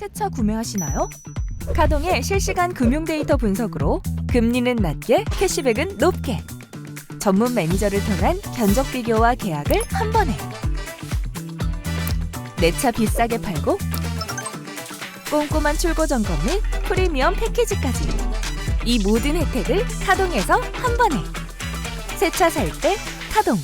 새 차 구매하시나요? 카동의 실시간 금융 데이터 분석으로 금리는 낮게 캐시백은 높게. 전문 매니저를 통한 견적 비교와 계약을 한 번에. 내 차 비싸게 팔고 꼼꼼한 출고 점검 및 프리미엄 패키지까지. 이 모든 혜택을 카동에서 한 번에. 새 차 살 때 카동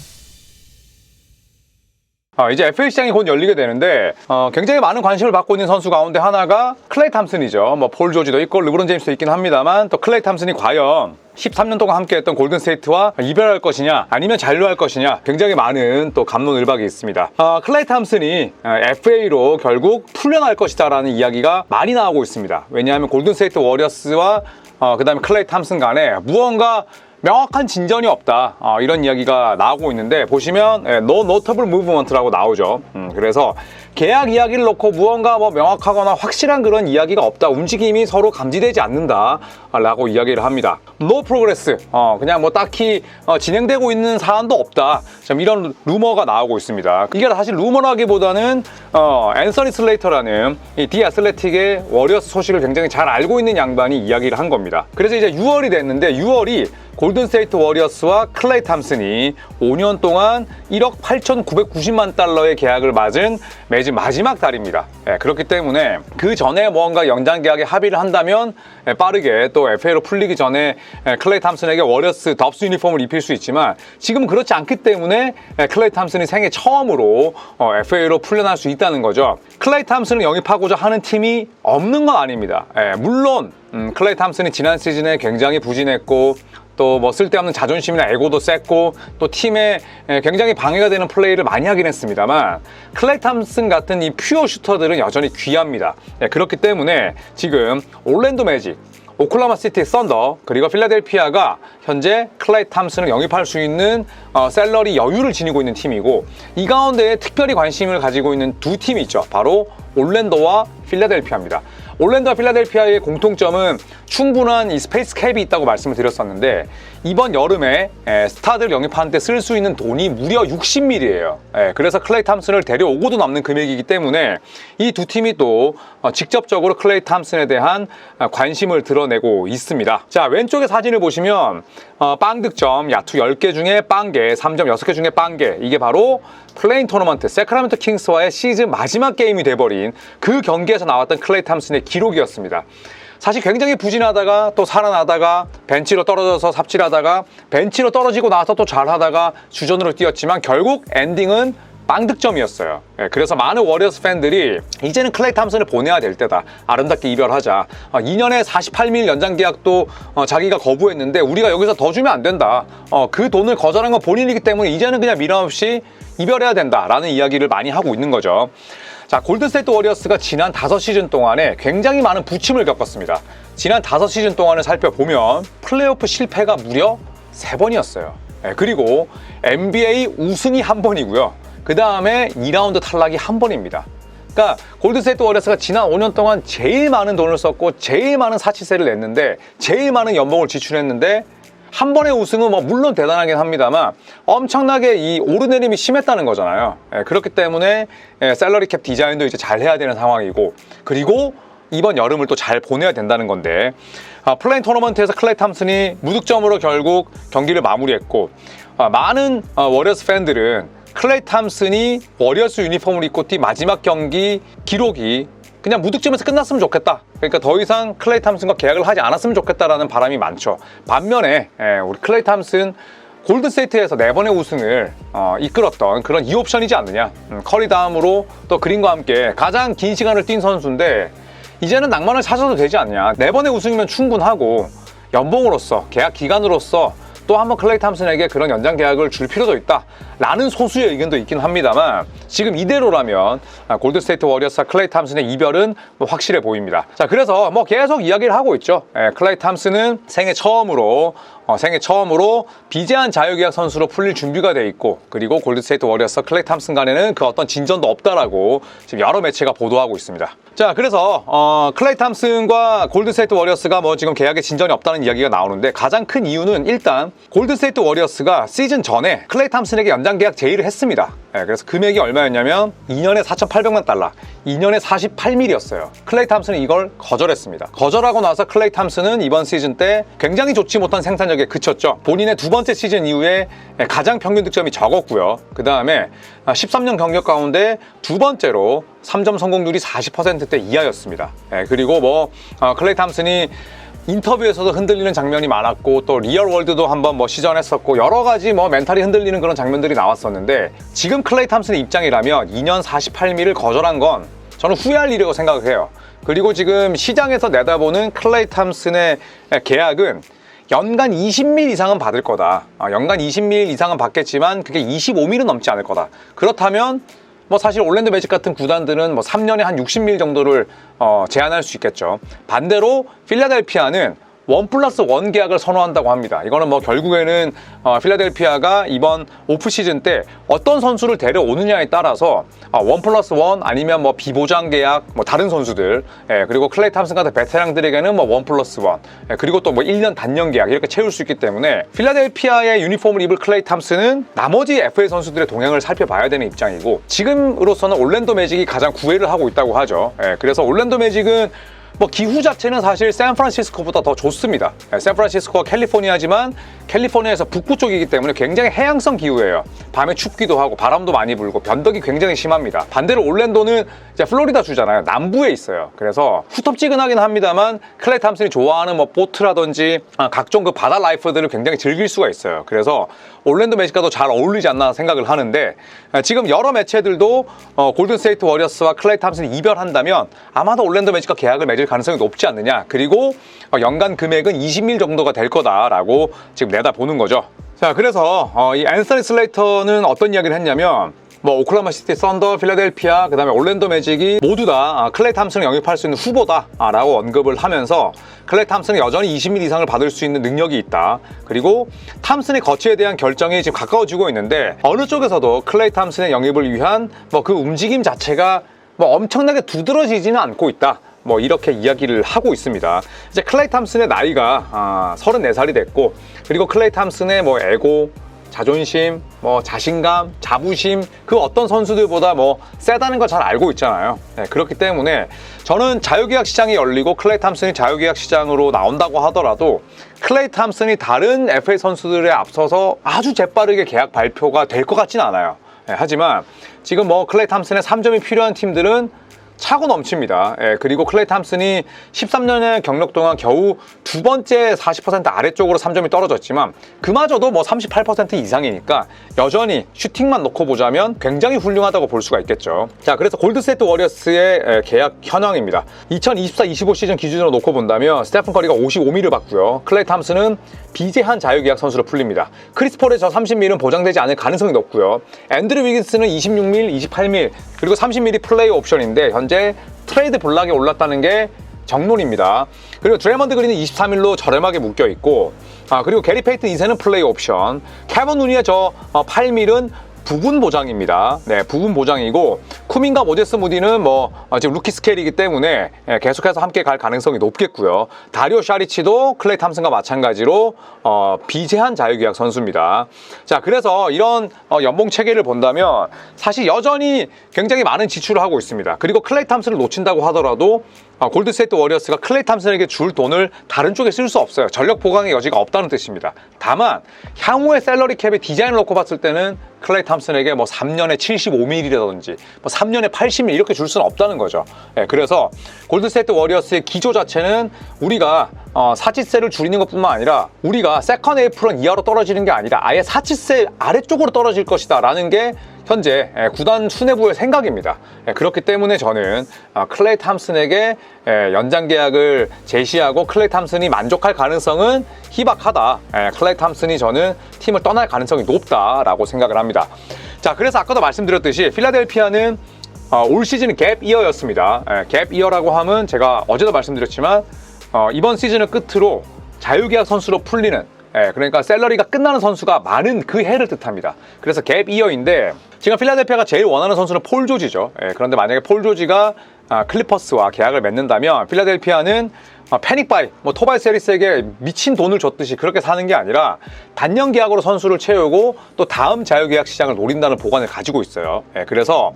어, 이제 FA 시장이 곧 열리게 되는데 어, 굉장히 많은 관심을 받고 있는 선수 가운데 하나가 클레이 탐슨이죠. 뭐 폴 조지도 있고 르브론 제임스도 있긴 합니다만 또 클레이 탐슨이 과연 13년 동안 함께했던 골든 스테이트와 이별할 것이냐 아니면 잔류할 것이냐 굉장히 많은 또 감론을박이 있습니다. 어, 클레이 탐슨이 FA로 결국 풀려날 것이다라는 이야기가 많이 나오고 있습니다. 왜냐하면 골든 스테이트 워리어스와 어, 그다음에 클레이 탐슨 간에 무언가 명확한 진전이 없다. 어, 이런 이야기가 나오고 있는데 보시면 예, No Notable Movement라고 나오죠. 음, 그래서 계약 이야기를 놓고 무언가 뭐 명확하거나 확실한 그런 이야기가 없다. 움직임이 서로 감지되지 않는다 아, 라고 이야기를 합니다. No Progress. 어, 그냥 뭐 딱히 어, 진행되고 있는 사안도 없다. 참 이런 루머가 나오고 있습니다. 이게 사실 루머라기보다는 어, 앤서니 슬레이터라는 이 디 아슬레틱의 워리어스 소식을 굉장히 잘 알고 있는 양반이 이야기를 한 겁니다. 그래서 이제 6월이 됐는데 6월이 골든스테이트 워리어스와 클레이 탐슨이 5년 동안 1억 8,990만 달러의 계약을 맞은 매진 마지막 달입니다. 예, 그렇기 때문에 그 전에 뭔가 연장 계약에 합의를 한다면 예, 빠르게 또 FA로 풀리기 전에 예, 클레이 탐슨에게 워리어스 덥스 유니폼을 입힐 수 있지만 지금은 그렇지 않기 때문에 예, 클레이 탐슨이 생애 처음으로 어, FA로 풀려날 수 있다는 거죠. 클레이 탐슨을 영입하고자 하는 팀이 없는 건 아닙니다. 예, 물론 음, 클레이 탐슨이 지난 시즌에 굉장히 부진했고 또 뭐 쓸데없는 자존심이나 에고도 셌고 또 팀에 에, 굉장히 방해가 되는 플레이를 많이 하긴 했습니다만 클레이 탐슨 같은 이 퓨어 슈터들은 여전히 귀합니다. 예, 그렇기 때문에 지금 올랜도 매직 오클라마 시티 썬더 그리고 필라델피아가 현재 클레이 탐슨을 영입할 수 있는 어, 셀러리 여유를 지니고 있는 팀이고 이 가운데 특별히 관심을 가지고 있는 두 팀이 있죠. 바로 올랜도와 필라델피아입니다. 올랜도와 필라델피아의 공통점은 충분한 이 스페이스 캡이 있다고 말씀을 드렸었는데 이번 여름에 에, 스타들 영입하는 때쓸수 있는 돈이 무려 60밀이에요. 그래서 클레이 탐슨을 데려오고도 남는 금액이기 때문에 이 두 팀이 또 어, 직접적으로 클레이 탐슨에 대한 어, 관심을 드러내고 있습니다. 자 왼쪽의 사진을 보시면 어, 빵 득점 야투 10개 중에 빵개 3점 6개 중에 빵개 이게 바로 플레인 토너먼트 세크라멘토 킹스와의 시즌 마지막 게임이 돼버린 그 경기에서 나왔던 클레이 탐슨의 기록이었습니다. 사실 굉장히 부진하다가 또 살아나다가 벤치로 떨어져서 삽질하다가 벤치로 떨어지고 나서 또 잘하다가 주전으로 뛰었지만 결국 엔딩은 빵득점이었어요. 예, 그래서 많은 워리어스 팬들이 이제는 클레이 탐슨을 보내야 될 때다. 아름답게 이별하자. 어, 2년에 48밀 연장 계약도 어, 자기가 거부했는데 우리가 여기서 더 주면 안 된다. 어, 그 돈을 거절한 건 본인이기 때문에 이제는 그냥 미련 없이 이별해야 된다라는 이야기를 많이 하고 있는 거죠. 자, 골든스테이트 워리어스가 지난 5시즌 동안에 굉장히 많은 부침을 겪었습니다. 지난 5시즌 동안을 살펴보면 플레이오프 실패가 무려 3번이었어요. 그리고 NBA 우승이 한 번이고요. 그 다음에 2라운드 탈락이 한 번입니다. 그러니까 골든스테이트 워리어스가 지난 5년 동안 제일 많은 돈을 썼고 제일 많은 사치세를 냈는데 제일 많은 연봉을 지출했는데 한 번의 우승은 뭐 물론 대단하긴 합니다만 엄청나게 이 오르내림이 심했다는 거잖아요. 예, 그렇기 때문에 예, 셀러리 캡 디자인도 이제 잘 해야 되는 상황이고 그리고 이번 여름을 또 잘 보내야 된다는 건데 아, 플레인 토너먼트에서 클레이 탐슨이 무득점으로 결국 경기를 마무리했고 아, 많은 어, 워리어스 팬들은 클레이 탐슨이 워리어스 유니폼을 입고 뛴 마지막 경기 기록이 그냥 무득점에서 끝났으면 좋겠다. 그러니까 더 이상 클레이 탐슨과 계약을 하지 않았으면 좋겠다라는 바람이 많죠. 반면에 예, 우리 클레이 탐슨 골든스테이트에서 네 번의 우승을 어, 이끌었던 그런 2옵션이지 않느냐. 음, 커리 다음으로 또 그린과 함께 가장 긴 시간을 뛴 선수인데 이제는 낭만을 찾아도 되지 않냐. 네 번의 우승이면 충분하고 연봉으로서 계약 기간으로서 또 한번 클레이 탐슨에게 그런 연장 계약을 줄 필요도 있다. 라는 소수의 의견도 있긴 합니다만 지금 이대로라면 아, 골드스테이트 워리어스와 클레이 탐슨의 이별은 뭐 확실해 보입니다. 자 그래서 뭐 계속 이야기를 하고 있죠. 예, 클레이 탐슨은 생애 처음으로 어, 생애 처음으로 비제한 자유계약 선수로 풀릴 준비가 돼 있고 그리고 골드스테이트 워리어스 클레이 탐슨 간에는 그 어떤 진전도 없다라고 지금 여러 매체가 보도하고 있습니다. 자 그래서 어, 클레이 탐슨과 골드스테이트 워리어스가 뭐 지금 계약에 진전이 없다는 이야기가 나오는데 가장 큰 이유는 일단 골드스테이트 워리어스가 시즌 전에 클레이 탐슨에게 연장 계약 제의를 했습니다. 예, 그래서 금액이 얼마였냐면 2년에 4,800만 달러, 2년에 48밀이었어요. 클레이 탐슨은 이걸 거절했습니다. 거절하고 나서 클레이 탐슨은 이번 시즌 때 굉장히 좋지 못한 생산력에 그쳤죠. 본인의 두 번째 시즌 이후에 가장 평균 득점이 적었고요. 그 다음에 13년 경력 가운데 두 번째로 3점 성공률이 40%대 이하였습니다. 예, 그리고 뭐 어, 클레이 탐슨이 인터뷰에서도 흔들리는 장면이 많았고 또 리얼 월드도 한번 뭐 시전했었고 여러 가지 뭐 멘탈이 흔들리는 그런 장면들이 나왔었는데 지금 클레이 탐슨의 입장이라면 2년 48미를 거절한 건 저는 후회할 일이라고 생각해요. 그리고 지금 시장에서 내다보는 클레이 탐슨의 계약은 연간 20밀 이상은 받을 거다. 아, 연간 20밀 이상은 받겠지만 그게 25밀은 넘지 않을 거다. 그렇다면 뭐 사실 올랜도 매직 같은 구단들은 뭐 3년에 한 60밀 정도를 어, 제한할 수 있겠죠. 반대로 필라델피아는 원 플러스 원 계약을 선호한다고 합니다. 이거는 뭐 결국에는 어, 필라델피아가 이번 오프 시즌 때 어떤 선수를 데려오느냐에 따라서 아, 원 플러스 원 아니면 뭐 비보장 계약 뭐 다른 선수들 예, 그리고 클레이 탐슨 같은 베테랑들에게는 뭐 원 플러스 원 예, 그리고 또 뭐 1년 단년 계약 이렇게 채울 수 있기 때문에 필라델피아의 유니폼을 입을 클레이 탐슨은 나머지 FA 선수들의 동향을 살펴봐야 되는 입장이고 지금으로서는 올랜도 매직이 가장 구애를 하고 있다고 하죠. 예, 그래서 올랜도 매직은 뭐 기후 자체는 사실 샌프란시스코보다 더 좋습니다. 네, 샌프란시스코가 캘리포니아지만 캘리포니아에서 북부 쪽이기 때문에 굉장히 해양성 기후예요. 밤에 춥기도 하고 바람도 많이 불고 변덕이 굉장히 심합니다. 반대로 올랜도는 이제 플로리다 주잖아요. 남부에 있어요. 그래서 후텁지근하긴 합니다만 클레이 탐슨이 좋아하는 뭐 보트라든지 아, 각종 그 바다 라이프들을 굉장히 즐길 수가 있어요. 그래서 올랜도 매직과도 잘 어울리지 않나 생각을 하는데 아, 지금 여러 매체들도 어, 골든 스테이트 워리어스와 클레이 탐슨이 이별한다면 아마도 올랜도 매직과 계약을 맺을 가능성이 높지 않느냐. 그리고 어, 연간 금액은 20밀 정도가 될 거다라고 지금 내다보는 거죠. 자, 그래서 어, 이 앤서니 슬레이터는 어떤 이야기를 했냐면 뭐 오클라마 시티 썬더, 필라델피아, 그다음에 올랜도 매직이 모두 다 아, 클레이 탐슨을 영입할 수 있는 후보다라고 언급을 하면서 클레이 탐슨은 여전히 20밀 이상을 받을 수 있는 능력이 있다. 그리고 탐슨의 거치에 대한 결정이 지금 가까워지고 있는데 어느 쪽에서도 클레이 탐슨의 영입을 위한 뭐 그 움직임 자체가 뭐 엄청나게 두드러지지는 않고 있다. 뭐 이렇게 이야기를 하고 있습니다. 이제 클레이 탐슨의 나이가 아, 34살이 됐고 그리고 클레이 탐슨의 뭐 에고 자존심, 뭐 자신감, 자부심 그 어떤 선수들보다 뭐 세다는 걸 잘 알고 있잖아요. 네, 그렇기 때문에 저는 자유계약 시장이 열리고 클레이 탐슨이 자유계약 시장으로 나온다고 하더라도 클레이 탐슨이 다른 FA 선수들에 앞서서 아주 재빠르게 계약 발표가 될 것 같지는 않아요. 네, 하지만 지금 뭐 클레이 탐슨의 3점이 필요한 팀들은 차고 넘칩니다. 예, 그리고 클레이 탐슨이 13년의 경력 동안 겨우 두 번째 40% 아래쪽으로 3점이 떨어졌지만 그마저도 뭐 38% 이상이니까 여전히 슈팅만 놓고 보자면 굉장히 훌륭하다고 볼 수가 있겠죠. 자, 그래서 골드세트 워리어스의 예, 계약 현황입니다. 2024-25 시즌 기준으로 놓고 본다면 스테픈 커리가 55미를 받고요. 클레이 탐슨은 비제한 자유계약 선수로 풀립니다. 크리스 폴의 저 30밀은 보장되지 않을 가능성이 높고요. 앤드류 위긴스는 26밀, 28밀, 그리고 30밀이 플레이 옵션인데 현재 트레이드 블락에 올랐다는 게 정론입니다. 그리고 드레먼드 그린은 23일로 저렴하게 묶여 있고, 아 그리고 게리 페이튼 2세는 플레이 옵션, 캐번 누니의 저 어, 8밀은 부분 보장입니다. 네, 부분 보장이고 쿠민과 모제스 무디는 뭐 어, 지금 루키 스케일이기 때문에 예, 계속해서 함께 갈 가능성이 높겠고요. 다리오 샤리치도 클레이 탐슨과 마찬가지로 어, 비제한 자유계약 선수입니다. 자, 그래서 이런 어, 연봉 체계를 본다면 사실 여전히 굉장히 많은 지출을 하고 있습니다. 그리고 클레이 탐슨을 놓친다고 하더라도 아, 골드세트 워리어스가 클레이 탐슨에게 줄 돈을 다른 쪽에 쓸 수 없어요. 전력 보강의 여지가 없다는 뜻입니다. 다만 향후의 셀러리 캡의 디자인을 놓고 봤을 때는 클레이 탐슨에게 뭐 3년에 75밀이라든지 뭐 3년에 80밀 이렇게 줄 수는 없다는 거죠. 예, 그래서 골드세트 워리어스의 기조 자체는 우리가 어, 사치세를 줄이는 것뿐만 아니라 우리가 세컨 에이프론 이하로 떨어지는 게 아니라 아예 사치세 아래쪽으로 떨어질 것이다 라는 게 현재 예, 구단 수뇌부의 생각입니다. 예, 그렇기 때문에 저는 아, 클레이 탐슨에게 예, 연장 계약을 제시하고 클레이 탐슨이 만족할 가능성은 희박하다. 예, 클레이 탐슨이 저는 팀을 떠날 가능성이 높다라고 생각을 합니다. 자, 그래서 아까도 말씀드렸듯이 필라델피아는 어, 올 시즌은 갭 이어였습니다. 예, 갭 이어라고 하면 제가 어제도 말씀드렸지만 어, 이번 시즌을 끝으로 자유계약 선수로 풀리는 예, 그러니까 셀러리가 끝나는 선수가 많은 그 해를 뜻합니다. 그래서 갭 이어인데 지금 필라델피아가 제일 원하는 선수는 폴 조지죠. 예, 그런데 만약에 폴 조지가 아, 클리퍼스와 계약을 맺는다면 필라델피아는 아, 패닉바이, 뭐 토바이 세리스에게 미친 돈을 줬듯이 그렇게 사는 게 아니라 단년 계약으로 선수를 채우고 또 다음 자유계약 시장을 노린다는 보관을 가지고 있어요. 예, 그래서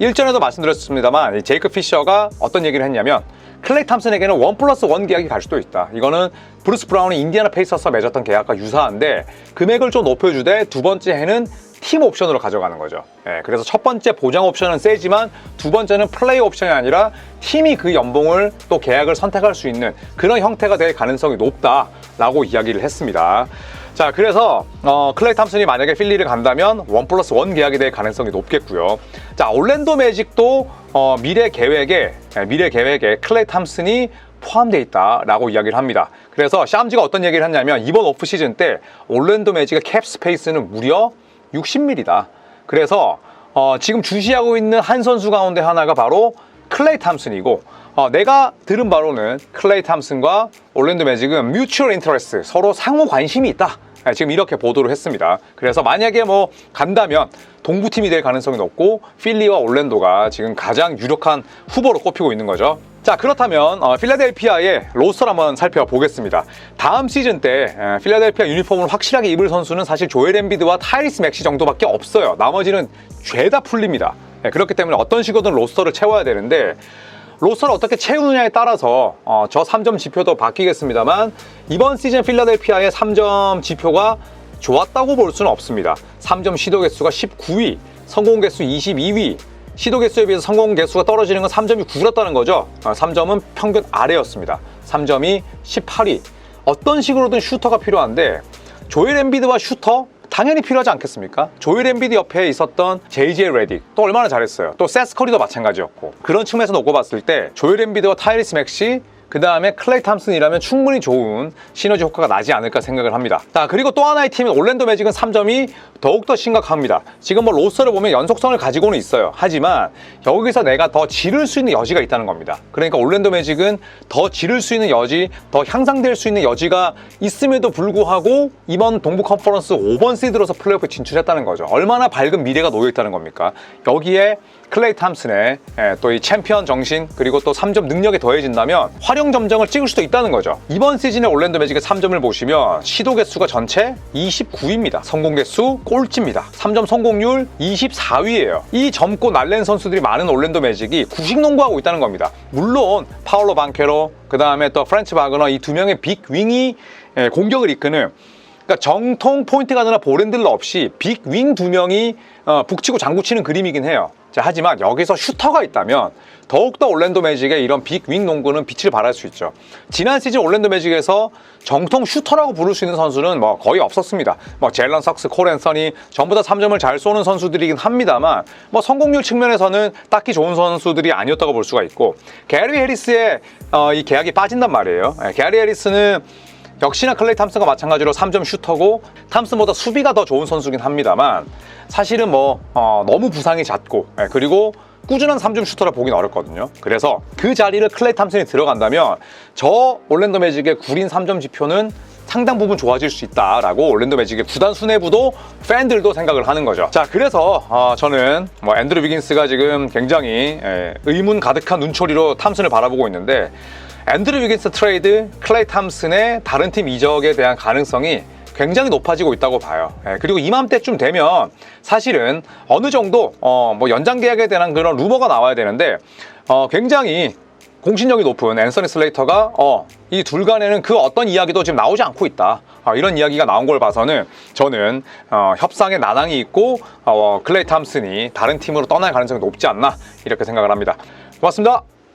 일전에도 말씀드렸습니다만 이 제이크 피셔가 어떤 얘기를 했냐면 클레이 탐슨에게는 원 플러스 원 계약이 갈 수도 있다. 이거는 브루스 브라운이 인디아나 페이서스와 맺었던 계약과 유사한데 금액을 좀 높여주되 두 번째 해는 팀 옵션으로 가져가는 거죠. 예, 그래서 첫 번째 보장 옵션은 세지만 두 번째는 플레이 옵션이 아니라 팀이 그 연봉을 또 계약을 선택할 수 있는 그런 형태가 될 가능성이 높다라고 이야기를 했습니다. 자, 그래서 어, 클레이 탐슨이 만약에 필리를 간다면 원 플러스 원 계약이 될 가능성이 높겠고요. 자, 올랜도 매직도 어, 미래 계획에 예, 미래 계획에 클레이 탐슨이 포함되어 있다라고 이야기를 합니다. 그래서 샴지가 어떤 얘기를 했냐면 이번 오프 시즌 때 올랜도 매직의 캡 스페이스는 무려 60mm다. 그래서 어, 지금 주시하고 있는 한 선수 가운데 하나가 바로 클레이 탐슨이고 어, 내가 들은 바로는 클레이 탐슨과 올랜도 매직은 뮤추얼 인터레스트 서로 상호 관심이 있다. 네, 지금 이렇게 보도를 했습니다. 그래서 만약에 뭐 간다면 동부팀이 될 가능성이 높고 필리와 올랜도가 지금 가장 유력한 후보로 꼽히고 있는 거죠. 자 그렇다면 어, 필라델피아의 로스터를 한번 살펴보겠습니다. 다음 시즌 때 에, 필라델피아 유니폼을 확실하게 입을 선수는 사실 조엘 엠비드와 타이리스 맥시 정도밖에 없어요. 나머지는 죄다 풀립니다. 예, 그렇기 때문에 어떤 식으로든 로스터를 채워야 되는데 로스터를 어떻게 채우느냐에 따라서 어, 저 3점 지표도 바뀌겠습니다만 이번 시즌 필라델피아의 3점 지표가 좋았다고 볼 수는 없습니다. 3점 시도 개수가 19위, 성공 개수 22위, 시도 개수에 비해서 성공 개수가 떨어지는 건 3점이 구렸다는 거죠. 3점은 평균 아래였습니다. 3점이 18위. 어떤 식으로든 슈터가 필요한데 조엘 엠비드와 슈터 당연히 필요하지 않겠습니까? 조엘 엠비드 옆에 있었던 JJ 레딕 또 얼마나 잘했어요. 또 세스 커리도 마찬가지였고 그런 측면에서 놓고 봤을 때 조엘 엠비드와 타이리스 맥시 그 다음에 클레이 탐슨이라면 충분히 좋은 시너지 효과가 나지 않을까 생각을 합니다. 자, 그리고 또 하나의 팀인 올랜도 매직은 3점이 더욱더 심각합니다. 지금 뭐 로스를 보면 연속성을 가지고는 있어요. 하지만 여기서 내가 더 지를 수 있는 여지가 있다는 겁니다. 그러니까 올랜도 매직은 더 지를 수 있는 여지, 더 향상될 수 있는 여지가 있음에도 불구하고 이번 동부 컨퍼런스 5번 시드로서 플레이오프 진출했다는 거죠. 얼마나 밝은 미래가 놓여 있다는 겁니까? 여기에 클레이 탐슨의 또 이 챔피언 정신 그리고 또 3점 능력이 더해진다면 활용 점정을 찍을 수도 있다는 거죠. 이번 시즌에 올랜도 매직의 3점을 보시면 시도 개수가 전체 29입니다. 성공 개수 꼴찌입니다. 3점 성공률 24위예요. 이 젊고 날랜 선수들이 많은 올랜도 매직이 구식 농구하고 있다는 겁니다. 물론 파울로 방케로 그 다음에 또 프렌치 바그너 이 두 명의 빅 윙이 예, 공격을 이끄는 그러니까 정통 포인트 가드나 볼핸들러 없이 빅 윙 두 명이 어, 북치고 장구치는 그림이긴 해요. 자, 하지만 여기서 슈터가 있다면 더욱더 올랜도 매직의 이런 빅윙 농구는 빛을 발할 수 있죠. 지난 시즌 올랜도 매직에서 정통 슈터라고 부를 수 있는 선수는 뭐 거의 없었습니다. 뭐 젤런 석스, 코렌 선이 전부 다 3점을 잘 쏘는 선수들이긴 합니다만 뭐 성공률 측면에서는 딱히 좋은 선수들이 아니었다고 볼 수가 있고 게리 해리스의 어, 이 계약이 빠진단 말이에요. 예, 게리 해리스는 역시나 클레이 탐슨과 마찬가지로 3점 슈터고 탐슨보다 수비가 더 좋은 선수긴 합니다만 사실은 뭐 어, 너무 부상이 잦고 예, 그리고 꾸준한 3점 슈터라 보긴 어렵거든요. 그래서 그 자리를 클레이 탐슨이 들어간다면 저 올랜도 매직의 구린 3점 지표는 상당 부분 좋아질 수 있다라고 올랜도 매직의 구단 수뇌부도 팬들도 생각을 하는 거죠. 자, 그래서 어, 저는 뭐 앤드루 비긴스가 지금 굉장히 예, 의문 가득한 눈초리로 탐슨을 바라보고 있는데 앤드루 위긴스 트레이드, 클레이 탐슨의 다른 팀 이적에 대한 가능성이 굉장히 높아지고 있다고 봐요. 예, 그리고 이맘때쯤 되면 사실은 어느 정도 어, 뭐 연장 계약에 대한 그런 루머가 나와야 되는데 어, 굉장히 공신력이 높은 앤서니 슬레이터가 어, 이 둘 간에는 그 어떤 이야기도 지금 나오지 않고 있다. 어, 이런 이야기가 나온 걸 봐서는 저는 어, 협상에 난항이 있고 어, 클레이 탐슨이 다른 팀으로 떠날 가능성이 높지 않나 이렇게 생각을 합니다. 고맙습니다.